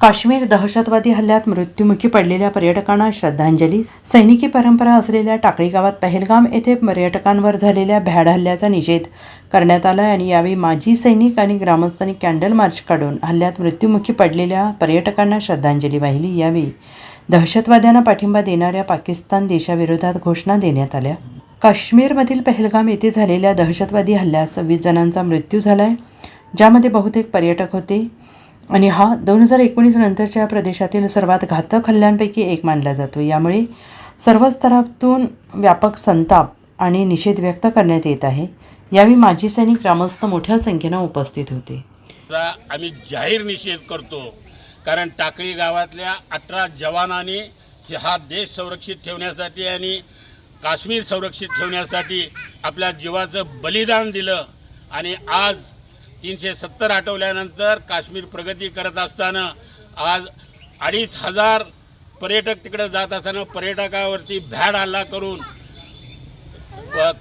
काश्मीर दहशतवादी हल्ल्यात मृत्युमुखी पडलेल्या पर्यटकांना श्रद्धांजली. सैनिकी परंपरा असलेल्या टाकळी गावात पहलगाम येथे पर्यटकांवर झालेल्या भ्याड हल्ल्याचा निषेध करण्यात आला आणि यावेळी माजी सैनिक आणि ग्रामस्थांनी कॅन्डल मार्च काढून हल्ल्यात मृत्युमुखी पडलेल्या पर्यटकांना श्रद्धांजली वाहिली. यावेळी दहशतवाद्यांना पाठिंबा देणाऱ्या पाकिस्तान देशाविरोधात घोषणा देण्यात आल्या. काश्मीरमधील पहलगाम येथे झालेल्या दहशतवादी हल्ल्यात सव्वीस जणांचा मृत्यू झाला आहे ज्यामध्ये बहुतेक पर्यटक होते. आणि हा दोन हजार एकोणीस नंतरच्या प्रदेशातील सर्वात घातक हल्ल्यांपैकी एक मानला जातो. यामुळे सर्व स्तरातून व्यापक संताप आणि निषेध व्यक्त करण्यात येत आहे. यावेळी माजी सैनिक ग्रामस्थ मोठ्या संख्येनं उपस्थित होते. आम्ही जाहीर निषेध करतो कारण टाकळी गावातल्या अठरा जवानांनी हा देश संरक्षित ठेवण्यासाठी आणि काश्मीर संरक्षित ठेवण्यासाठी आपल्या जीवाचं बलिदान दिलं आणि आज तीनशे सत्तर आठवल्यानंतर काश्मीर प्रगती करत असताना आज अडीच हजार पर्यटक तिकडे जात असताना पर्यटकावरती भ्याड हल्ला करून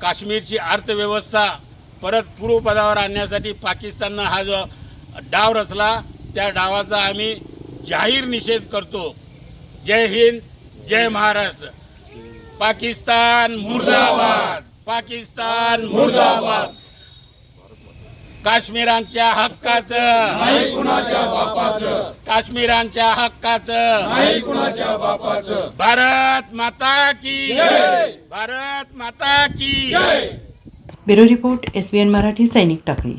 काश्मीरची अर्थव्यवस्था परत पूर्वपदावर आणण्यासाठी पाकिस्ताननं हा जो डाव रचला त्या डावाचा आम्ही जाहीर निषेध करतो. जय हिंद जय महाराष्ट्र. पाकिस्तान मुर्दाबाद. पाकिस्तान मुर्दाबाद. काश्मीरांच्या हक्काचं. नाही कुणाच्या बापाचं. काश्मीरांच्या हक्काचं. नाही कुणाच्या बापाचं. भारत माता की. जय! भारत माता की. जय. Bureau report S B N Marathi Sainik Takali